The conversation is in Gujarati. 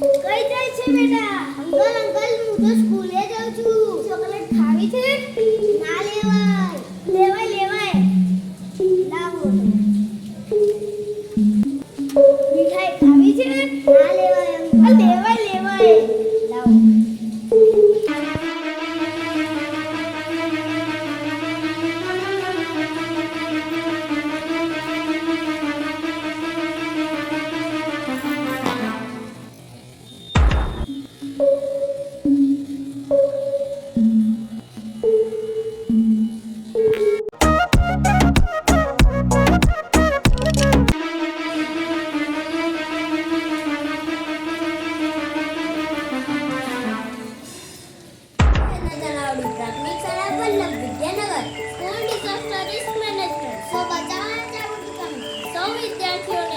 કઈ જાય છે બેટા? અંકલ અંકલ, હું તો સ્કૂલે જાઉં છું. ચોકલેટ ખાવી છે? ના લેવાય. લેવાય લેવાય. લાવો. મીઠાઈ ખાવી Vidyanagar school disaster risk management so बचावाच्या सौ विद्यार्थी